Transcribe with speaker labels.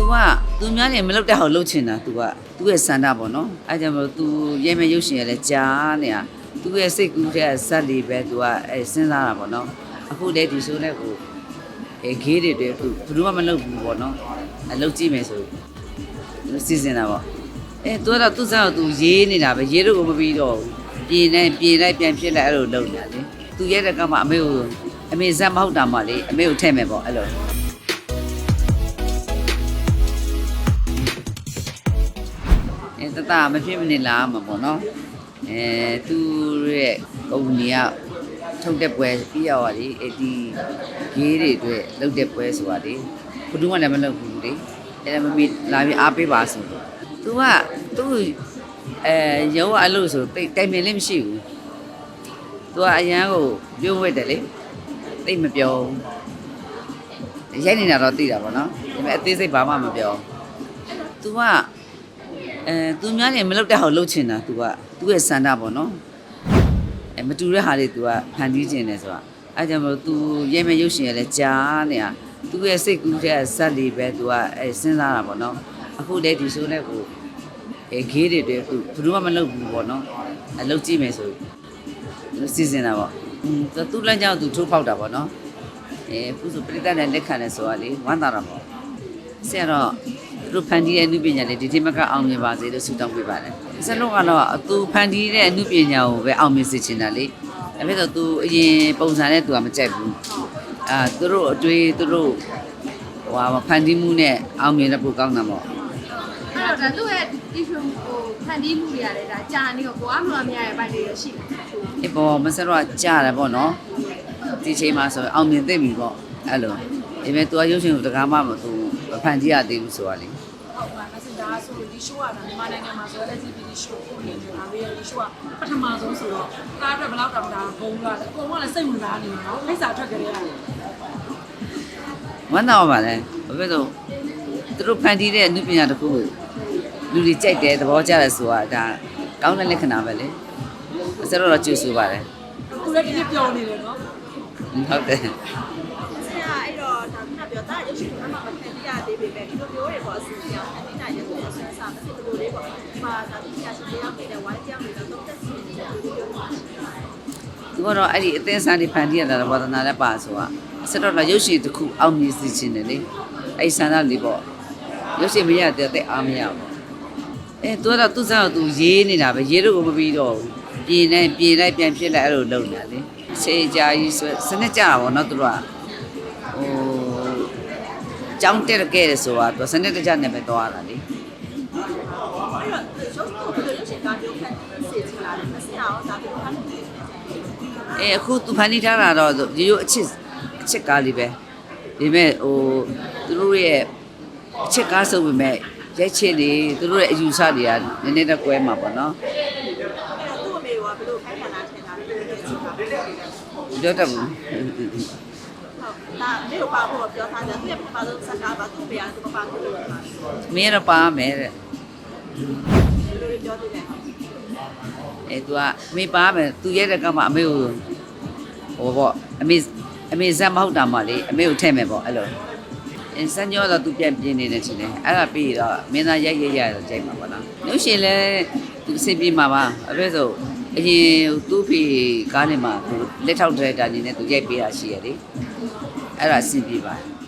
Speaker 1: तू က तू များနေမလုပ်တဲ့ဟောလှုပ်ချင်တာ तू က तू ရဲ့စန္ဒပေါ့နော်အဲကြောင့်မလို့ तू ရဲမဲ့ရုပ်ရှင်ရလဲကြားနေတာ तू ရဲ့စိတ်ကူးတဲ့ဇက်တွေပဲ तू ကအဲစဉ်းစားတာပေါ့နော်အခုလေဒီဆိုနဲ့ကိုအဲဂေးတွေတွေသူဘယ်သူမှမလုပ်ဘူးပေါ့နော်အဲလုပ်ကြည့်မယ်ဆိုစီစဉ်တာပေါ့အဲသူကတော့သူ့စားကို तू ရေးနေတာပဲရေးတော့ကိုမပြီးတော့ဘူးပြင်လိုက်ပြင်လိုက်ပြန်ဖြစ်လိုက်အဲ့လိုလုပ်နေတာလေ तू ရဲတဲ့ကမှအမေကိုအမေဇက်မဟုတ်တာမှလေအမေကိုထည့်မယ်ပေါ့အဲ့လို တတမဖြစ်မနေလာမှာပေါ့နော်အဲသူရဲ့ကုမ္ပဏီကထုတ်တဲ့ပွဲပြီးရောက်ပါလေအဲဒီဂေးတွေအတွက်လုပ်တဲ့ပွဲဆိုတာလေဘယ်သူမှလည်းမလုပ်ဘူးလေအဲဒါမမေလာပြီးအားပေးပါဆိုတော့သူကသူအဲရုံးကအလို့ဆိုတိတ်တိုင်ပင်လေးမရှိဘူးသူကအရန်ကိုပြုံးဝဲတယ်လေတိတ်မပြောဘူးရိုက်နေတာတော့သိတာပေါ့နော်ဒါပေမဲ့အသေးစိတ်ဘာမှမပြောသူက အဲသူများနေမလုပ်တဲ့ဟောလှုပ်ချင်တာ तू ကသူ့ရဲ့စန္ဒပေါ့နော်အဲမတူတဲ့ဟာတွေ तू ကဖန်တီးချင်တယ်ဆိုတာအဲကြောင့်မလို့ तू ရဲမဲ့ရုပ်ရှင်ရလဲကြားနေတာသူ့ရဲ့စိတ်ကူးတဲ့ဇက်တွေပဲ तू ကအဲစဉ်းစားတာပေါ့နော်အခုလေဒီဆိုနဲ့ကိုအဲဂေးတွေတွေ तू ဘယ်သူမှမလုပ်ဘူးပေါ့နော်အဲလုပ်ကြည့်မယ်ဆိုစီစဉ်တာပေါ့อืมသူ့လမ်းကြောင်း तू ထိုးဖောက်တာပေါ့နော်အဲခုဆိုပြိတ္တနဲ့လက်ခံလဲဆိုတာလေဝမ်းသာတာပေါ့ဆရာတော့ သူ တို့ဖန်တီးတဲ့အမှုပညာတွေဒီတိမကအောင်မြင်ပါစေလို့ဆုတောင်းပေးပါတယ်။စလုံးကတော့သူဖန်တီးတဲ့အမှုပညာကိုပဲအောင်မြင်စေချင်တာလေ။ဒါပေမဲ့သူအရင်ပုံစံနဲ့သူကမကြိုက်ဘူး။အာသူတို့အတွေ့သူတို့ဟိုဟာဖန်တီးမှုနဲ့အောင်မြင်တဲ့ပိုကောင်းတာပေါ့
Speaker 2: အဲ့တော့ဒါသူ့ရဲ့ issue ဟိုဖန်တီးမှုတွေရတယ်ဒါကြာနေတော့ကိုအားမလို့မရရဲ့ဘိုက်တွေရရှိတယ်။
Speaker 1: ဒီပေါ်မစတော့ကြားတယ်ပေါ့နော်။ဒီချိန်မှာဆိုအောင်မြင်သိပြီပေါ့အဲ့လို။ဒါပေမဲ့သူကရုပ်ရှင်ကိုတကားမှမသူဖန်တီးရသေးဘူးဆိုတာလေ။
Speaker 3: ဟုတ်ပါမစင်ဒါဆိုဒီ show ကမြန်မာနိုင်ငံမှာဆို LGBT show ကိုနေနေတာပဲဒီ show ကပထမဆုံးဆိုတော့ကားအတွက်ဘယ်လောက်တောင်တာဂုံလာလဲအကုန်လုံးကလည်းစိတ်ဝင်စားနေတာနော်ဖိတ်စာထွက်ကြရတယ်
Speaker 1: ဝမ်းသာပါလေဘာဖြစ်လို့သူတို့ဖန်တီးတဲ့အမှုပညာတစ်ခုကိုလူတွေကြိုက်တယ်သဘောကျတယ်ဆိုတာဒါကောင်းတဲ့လက္ခဏာပဲလေဆက်တော့တော့ကြိုဆိုပါတယ်
Speaker 3: သူလည်းဒီနေ့ပြောနေတယ်နော်
Speaker 1: ဟုတ်တယ်
Speaker 4: ဆရာအဲ့တော့ဒါကပြောတာရုပ်ရှင်ကမှမခံရသေးပေမဲ့ဒီလိုမျိုးတွေ ပေါ့အစီအစဉ်အတိအကျရုပ်ရှင်ဆွဲစားမစစ်လိုလေးပေါ့ဒီမှာဒါတိကျရှင်တရားနေတဲ့ဝိုင်းကြောင်တွေတော့တော့တက်စီနေတယ်လို့ပြောပါရှင်
Speaker 1: သူကတော့အဲ့ဒီအသင်းစားတွေဖန်တီးရတာဝါသနာလည်းပါဆိုတာဆက်တော့တော့ရုပ်ရှင်တစ်ခုအောင်မြင်စီခြင်းတယ်လေအဲ့ဒီဆန္ဒလေးပေါ့ရုပ်ရှင်မရတဲ့တဲ့အားမရဘူးအဲသူကတော့သူ့စားကိုသူရေးနေတာပဲရေးတော့ကိုမပြီးတော့ဘူးပြင်လိုက်ပြင်လိုက်ပြန်ဖြစ်လိုက်အဲ့လိုလုပ်နေတာလေစေကြာကြီးဆိုစနစ်ကြတာပေါ့နော်သူတို့ကဟို ကြောင်းတက်ခဲ့တယ်ဆိုတာသူစနစ်တကျနဲ့ပဲသွားတာလေ
Speaker 4: အဲ့တော့ရုပ်ရှင်ကိုဘယ်လိုရုပ်ရှင်ကမျိုးခံစေချင်လာလဲမဆရာရောဒါဘယ်လိုခံနေလဲ
Speaker 1: အဲအခုသူဖန်တီးထားတာတော့ရိုးရိုးအချစ်အချစ်ကားလေးပဲဒီမဲ့ဟိုသူတို့ရဲ့အချစ်ကားဆိုပေမဲ့ရိုက်ချစ်တွေသူတို့ရဲ့အယူဆတွေကနည်းနည်းတော့ကွဲမှာပေါ့နော်
Speaker 4: အဲ့တော့သူ့အမေကဘယ်လိုခိုင်းခံလာထင်တာလဲပြောချင်တာဟုတ်
Speaker 1: ပြောတတ်ဘူး
Speaker 4: ဒါမေကိုပါဖို့ပြောထားတယ်သူ့ရဲ့ပထမဆုံးစကားပါသူ့မေကသူ့ပပါလို့ပြောတာ
Speaker 1: မင်းတော့ပါမယ်တဲ့
Speaker 4: ဘယ်လိုပြောသေးလဲ
Speaker 1: အဲသူကအမေပါမယ်သူရဲတဲ့ကမှအမေကိုဟိုပေါ့အမေအမေဇက်မဟုတ်တာမှလေအမေကိုထည့်မယ်ပေါ့အဲ့လိုအဲစံညောတော့သူပြန်ပြင်းနေတယ်ချင်းလေအဲ့ဒါပြီးတော့မင်းသားရိုက်ရိုက်ရတော့ကြိုက်မှာပေါ့နော်ညရှင်လဲသူအဆင်ပြေမှာပါအဖေဆိုအရင်သူ့ဖေကားနေမှာသူလက်ထောက်ဒရိုက်တာအနေနဲ့သူရိုက်ပေးတာရှိရလေ အဲ့ဒါအဆင်ပြေပါတယ်